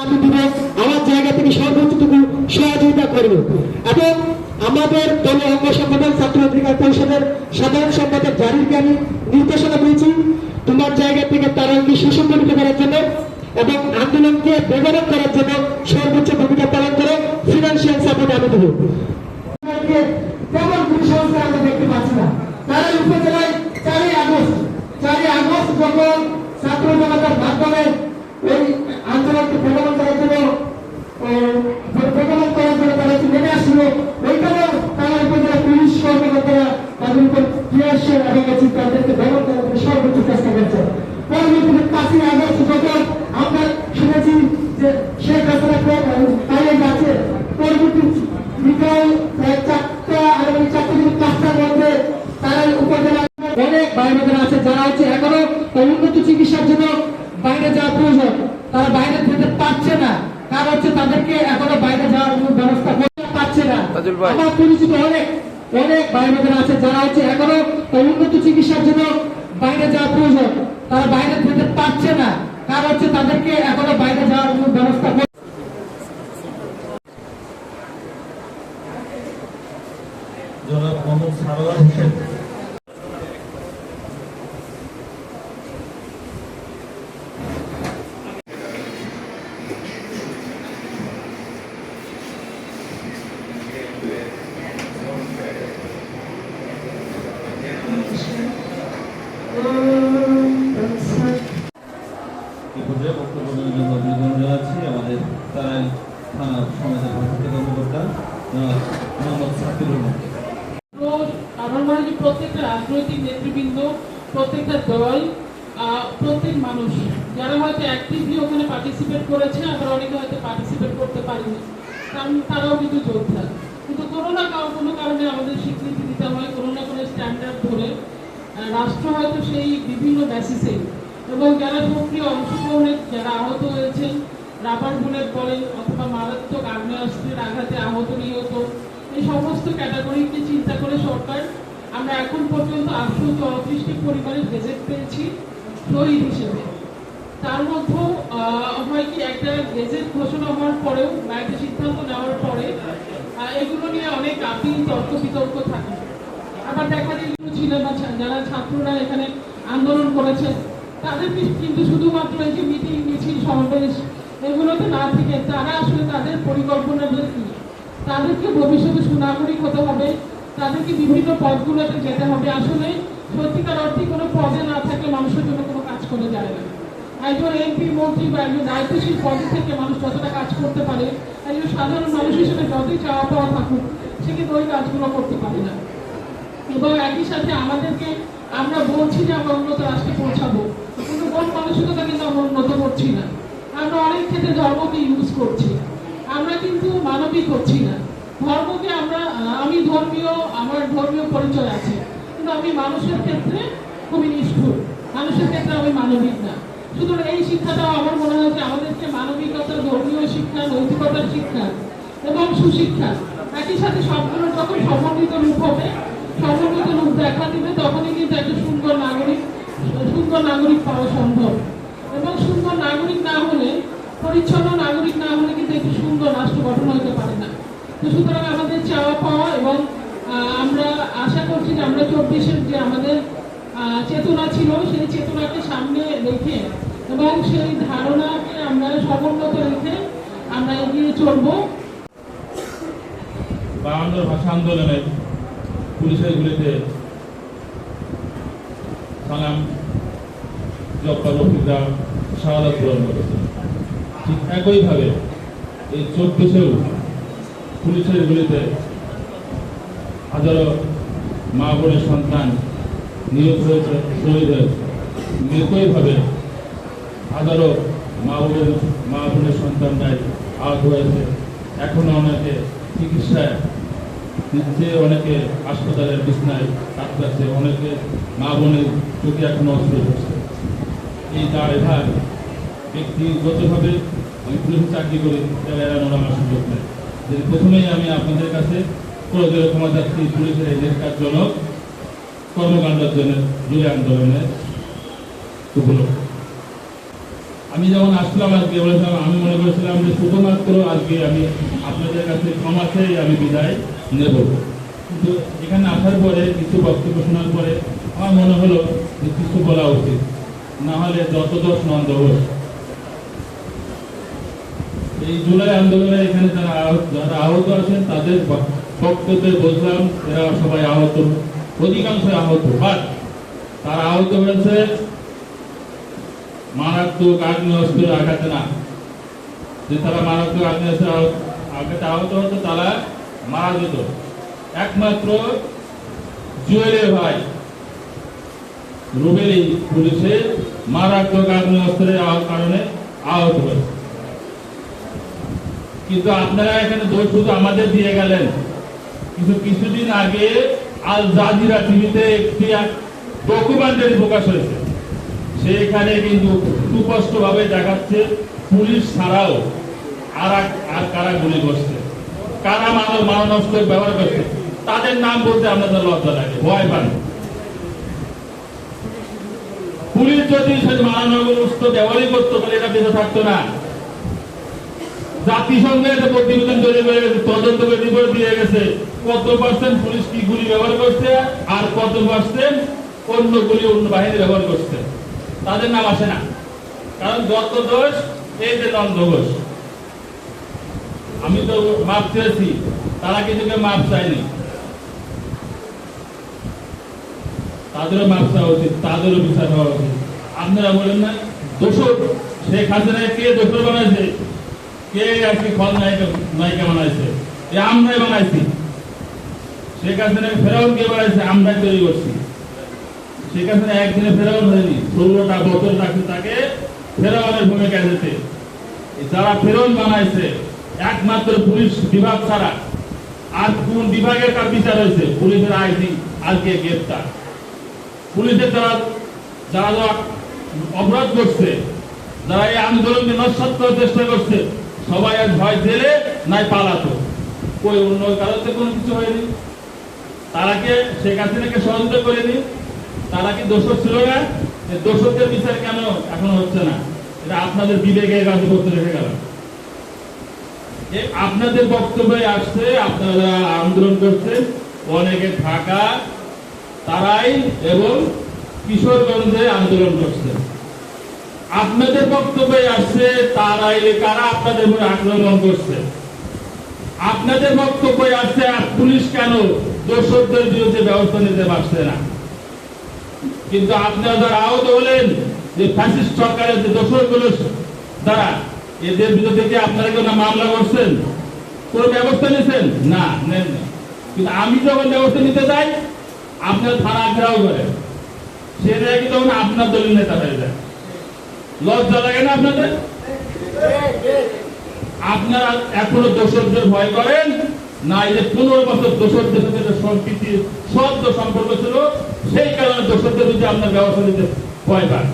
আমার জায়গা থেকে সর্বোচ্চটুকু সহযোগিতা করব। এবং আমাদের দলের অঙ্গ সংগঠন ছাত্র অধিকার পরিষদের সাধারণ সম্পাদক জারিরকে আমি নির্দেশনা দিয়েছি, তোমার জায়গা থেকে তারাঙ্গি সুসংগঠিত করার জন্য এবং আন্দোলনকে বেগরক করার জন্য সর্বোচ্চ ভূমিকা পালন করে ফিনান্সিয়াল সাপোর্ট আমি দেবো তেমন কোনো সংস্থা আমরা দেখতে পাচ্ছি না তারা উপজেলায় চারই আগস্ট চারই আগস্ট যখন ছাত্র জনতার মাধ্যমে এই আন্দোলনকে প্রগমন করার জন্য আহ, প্রগমন করার জন্য তারা যে নেমে আসছিল ওইখানেও তারা উপজেলা পুলিশ কর্মকর্তারা তাদের উপর আমরা শুনেছি যে শেখ হাসিনা পালিয়ে যাচ্ছে পরবর্তী বিকাল প্রায় চারটা আগামী চারটা থেকে পাঁচটার মধ্যে তারা উপজেলা অনেক বাইরে আছে যারা হচ্ছে এখনও উন্নত চিকিৎসার জন্য বাইরে যাওয়া প্রয়োজন তারা বাইরে যেতে পারছে না কারণ হচ্ছে তাদেরকে এখনও বাইরে যাওয়ার কোনো ব্যবস্থা করতে পারছে না তাজুল ভাই। আমার পরিচিত অনেক অনেক বাইরে আছে যারা হচ্ছে এখনও উন্নত চিকিৎসার জন্য বাইরে যাওয়া প্রয়োজন। তারা বাইরে যেতে পারছে না। কারণ হচ্ছে তাদেরকে এখনও বাইরে যাওয়ার ব্যবস্থা জনাব মোহাম্মদ সারোয়ার হোসেন এই পর্যায়ে বক্তব্য দেওয়ার জন্য অভিনন্দন জানাচ্ছি রাজনৈতিক নেতৃবৃন্দ, প্রত্যেকটা দল প্রত্যেক মানুষ, যারা হয়তো অ্যাক্টিভলি অনেকে হয়তো পার্টিসিপেট করতে পারেনি, কারণ তারাও কিন্তু যোদ্ধা। কিন্তু কোনো না কোনো কারণে আমাদের স্বীকৃতি দিতে হয়, কোনো না কোনো স্ট্যান্ডার্ড ধরে আহ, রাষ্ট্র হয়তো সেই বিভিন্ন বেসিসে এবং যারা সক্রিয় অংশগ্রহণে যারা আহত হয়েছেন রাবার বুলেট বলেন অথবা মারাত্মক আগ্নেয়াস্ত্রের আঘাতে আহত নিহত এই সমস্ত ক্যাটাগরিকে চিন্তা করে সরকার আমরা এখন পর্যন্ত আটশো চৌত্রিশটি পরিবারের গেজেট পেয়েছি শহীদ হিসেবে। তার মধ্যেও আহ, হয় কি একটা গেজেট ঘোষণা হওয়ার পরেও বা সিদ্ধান্ত নেওয়ার পরে এগুলো নিয়ে অনেক আপিল তর্ক বিতর্ক থাকে। আবার দেখা যারা ছাত্ররা এখানে আন্দোলন করেছে কিন্তু শুধুমাত্র এই যে মিটিং, মিছিল, সমাবেশ এগুলোতে না থেকে তারা আসলে তাদের তাদেরকে ভবিষ্যতে সুনাগরিক হতে হবে, তাদেরকে বিভিন্ন পদগুলোতে যেতে হবে। আসলে সত্যিকার অর্থে কোনো পদে না থাকলে মানুষের জন্য কোনো কাজ করে যায় না। একজন এমপি, মন্ত্রী বা একজন দায়িত্বশীল পদে থেকে মানুষ যতটা কাজ করতে পারে, একজন সাধারণ মানুষ হিসেবে যতই চাওয়া পাওয়া থাকুক, সে কিন্তু ওই কাজগুলো করতে পারে না। এবং একই সাথে আমাদেরকে আমরা বলছি যে আমরা উন্নত রাষ্ট্রে পৌঁছাবো। কিন্তু কোন মানসিকতা কিন্তু আমরা উন্নত করছি না। আমরা অনেক ক্ষেত্রে ধর্মকে ইউজ করছি। আমরা কিন্তু মানবিক হচ্ছি না। ধর্মকে আমরা, আমি ধর্মীয়, আমার ধর্মীয় পরিচয় আছে। কিন্তু আমি মানুষের ক্ষেত্রে খুবই নিষ্ঠুর। মানুষের ক্ষেত্রে আমি মানবিক না। সুতরাং এই শিক্ষাটাও আমার মনে হয় যে আমাদেরকে মানবিকতা, ধর্মীয় শিক্ষা, নৈতিকতার শিক্ষা এবং সুশিক্ষা, একই সাথে সবগুলো যখন সমন্বিত রূপ হবে সমন্বিত রূপ দেখা দিবে, তখনই কিন্তু একটা সুন্দর নাগরিক সুন্দর নাগরিক পাওয়া সম্ভব। এবং সুন্দর নাগরিক না হলে, পরিচ্ছন্ন নাগরিক না হলে কিন্তু একটি সুন্দর রাষ্ট্র গঠন হতে পারে না। তো সুতরাং আমাদের চাওয়া পাওয়া এবং আমরা আশা করছি যে আমরা চব্বিশের যে আমাদের চেতনা ছিল, সেই চেতনাকে সামনে রেখে এবং সেই ধারণাকে আমরা সমুন্নত রেখে আমরা এগিয়ে চলবো। বাংলা ভাষা আন্দোলনে পুলিশের গুলিতে সালাম জব্বার রফিকরা শাহাদাত গ্রহণ করেছে ঠিক একইভাবে এই চব্বিশেও পুলিশের গুলিতে হাজারো মা বোনের সন্তান নিহত হয়েছে, শহীদ হয়েছে। একইভাবে হাজারো মা বোনের মা বোনের সন্তানরাই আহত হয়েছে। এখনও অনেকে চিকিৎসায় দিচ্ছে অনেকে হাসপাতালের বিছনায় কাটতেছে অনেকে মা বোনের চোখে এখনও অস্ত্র হচ্ছে এই তার এভার ব্যক্তিগতভাবে আমি পুলিশ চাকরি করি, তারা এড়ানোর আমার সুযোগ নেই। যে প্রথমেই আমি আপনাদের কাছে প্রয়োজনীয় ক্ষমা যাচ্ছি পুলিশের এই নেতাজনক কর্মকাণ্ডের জন্য জুড়ে আন্দোলনের উপলক্ষ। আমি যখন আসলাম আজকে, বলেছিলাম, আমি মনে করেছিলাম যে শুধুমাত্র আজকে আমি আপনাদের কাছে ক্ষমা চেয়ে আমি বিদায় নেব কিন্তু এখানে আসার পরে কিছু বক্তব্য শোনার পরে আমার মনে হলো যে কিছু বলা উচিত। না হলে যত দোষ নন্দ এই জুলাই আন্দোলনে এখানে যারা যারা আহত আছেন, তাদের বক্তব্যে বুঝলাম এরা সবাই আহত। অধিকাংশ আহত বাট তারা আহত হয়েছে মারাত্মক আগ্নেয়াস্ত্রের আঘাতে না। যে তারা মারাত্মক আগ্নেয়াস্ত্রের আঘাত- আহত হতো, তারা মারা যেত একমাত্র জুয়েলের ভাই। রুবেলি পুলিশের মারাত্মক আগ্নেয়াস্ত্রের কারণে আহত হয়েছে। কিন্তু আপনারা এখানে দোষ শুধু আমাদের দিয়ে গেলেন। কিন্তু কিছুদিন আগে আল জাজিরা টিভিতে একটি ডকুমেন্টারি প্রকাশ হয়েছে। সেখানে কিন্তু সুস্পষ্ট ভাবে দেখাচ্ছে পুলিশ ছাড়াও আর কারা গুলি করছে। কারা মানব মানবস্ত্র ব্যবহার করছে, তাদের নাম বলতে আপনাদের লজ্জা লাগে, ভয় পান পুলিশ যদি সেই মানবস্ত্র ব্যবহারই করতো, তাহলে এটা বেঁচে থাকতো না। জাতিসংঘের একটা প্রতিবেদন তৈরি গেছে, তদন্ত রিপোর্ট দিয়ে গেছে, কত পার্সেন্ট পুলিশ কি গুলি ব্যবহার করছে, আর কত পার্সেন্ট অন্য গুলি অন্য বাহিনী ব্যবহার করছে। তাদের নাম আসে না। কারণ যত দোষ, এই যে নন্দ ঘোষ। আমি তো মাপ চেয়েছি, তারা কিন্তু মাপ চায়নি। তাদেরও মাপ চাওয়া উচিত, তাদেরও বিচার হওয়া উচিত। আপনারা বলেন না, দোষর, শেখ হাসিনা কে দোষর বানাইছে? কে আর কি ফল নায়িকা বানাইছে? এ আমরাই বানাইছি। শেখ হাসিনাকে ফেরাউন কে বানাইছে? আমরাই তৈরি করছি। শেখ হাসিনা একদিনে ফেরাউন হয়নি, ষোলোটা বছর রাখছে তাকে ফেরাউনের ভূমিকা যেতে। যারা ফেরাউন বানাইছে একমাত্র পুলিশ বিভাগ ছাড়া আর কোন বিভাগের কার বিচার হয়েছে? পুলিশের আইসি আর কে গ্রেপ্তার। পুলিশের যারা যারা যারা অপরাধ করছে, যারা এই আন্দোলনকে নস্বাত করার চেষ্টা করছে, সবাই আজ ভয় জেলে নাই পালাতো। কই অন্য কারোতে কোনো কিছু হয়নি? তারা কে শেখ হাসিনাকে সহযোগিতা করেনি? তারা কি দোষর ছিল না? দোষরদের বিচার কেন এখনও হচ্ছে না? এটা আপনাদের বিবেকের কাছে করতে রেখে গেল এ আপনাদের বক্তব্যে আসছে, আপনারা আন্দোলন করছেন অনেকে ঢাকা, তারাই এবং কিশোরগঞ্জে আন্দোলন করছেন আপনাদের বক্তব্যে আসছে, তারাই কারা আপনাদের উপর আক্রমণ করছে। আপনাদের বক্তব্যে আসছে পুলিশ কেন দোষরদের বিরুদ্ধে ব্যবস্থা নিতে পারছে না? কিন্তু আপনারা আহত হলেন, যে ফ্যাসিস্ট সরকারের যে দোষরগুলো দ্বারা এদের বিরুদ্ধে কি আপনারা কেউ না মামলা করছেন? কোন ব্যবস্থা নিয়েছেন না, নেন না। কিন্তু আমি যখন ব্যবস্থা নিতে যাই, আপনার থানা ঘেরাও করে সে নাকি তখন আপনার দলীয় নেতা হয়ে যায়। লজ্জা লাগে না আপনাদের? আপনারা এখনও দোষরদের ভয় করেন? না, এই যে পনেরো বছর দোষরদের সাথে যে সম্প্রীতি, সদ্য সম্পর্ক ছিল, সেই কারণে দোষরদের যদি আপনার ব্যবস্থা নিতে ভয় পান।